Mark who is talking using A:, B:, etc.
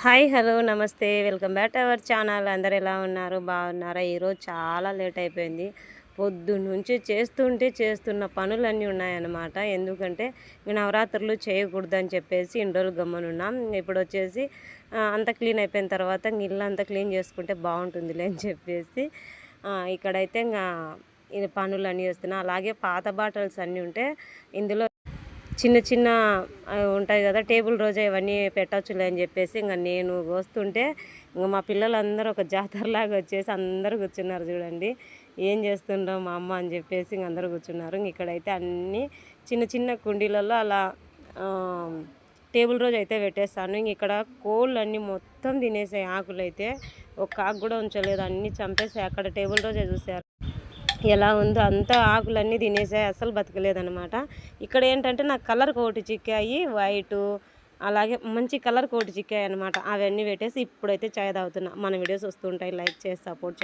A: Hi hello నమస్తే. Welcome back to our channel. అందరు ఎలా ఉన్నారు? బాగున్నారా? ఈరోజు చాలా లేట్ అయిపోయింది. పొద్దు నుంచి చేస్తుంటే చేస్తున్న పనులన్నీ ఉన్నాయన్నమాట. ఎందుకంటే నవరాత్రులు చేయకూడదని చెప్పేసి ఇన్ని రోజులు గమ్మనున్నాం. ఇప్పుడు వచ్చేసి అంత క్లీన్ అయిపోయిన తర్వాత ఇల్లు అంతా క్లీన్ చేసుకుంటే బాగుంటుందిలే అని చెప్పేసి ఇక్కడైతే ఇంకా ఇది పనులు అన్నీ అలాగే పాత బాటిల్స్ అన్నీ ఉంటే ఇందులో చిన్న చిన్న ఉంటాయి కదా టేబుల్ రోజా ఇవన్నీ పెట్టచ్చులే అని చెప్పేసి ఇంకా నేను వస్తుంటే ఇంకా మా పిల్లలందరూ ఒక జాతరలాగా వచ్చేసి అందరూ కూర్చున్నారు చూడండి. ఏం చేస్తుండ్రో మా అమ్మ అని చెప్పేసి ఇంక అందరూ కూర్చున్నారు. ఇంక ఇక్కడైతే అన్నీ చిన్న చిన్న కుండీలలో అలా టేబుల్ రోజు అయితే పెట్టేస్తాను. ఇంక ఇక్కడ కోళ్ళు అన్నీ మొత్తం తినేసాయి ఆకులు అయితే ఒక ఆకు కూడా ఉంచలేదు అన్నీ చంపేసాయి. అక్కడ టేబుల్ రోజే చూసారు. ఎలా ఉందో అంతా ఆకులన్నీ తినేసాయి అసలు బతకలేదన్నమాట. ఇక్కడ ఏంటంటే నాకు కలర్ కోటి చిక్కాయి వైటు అలాగే మంచి కలర్ కోటి చిక్కాయి అనమాట అవన్నీ పెట్టేసి ఇప్పుడైతే చాయ్ తాగుతున్నా. మన వీడియోస్ వస్తుంటాయి లైక్ చేసి సపోర్ట్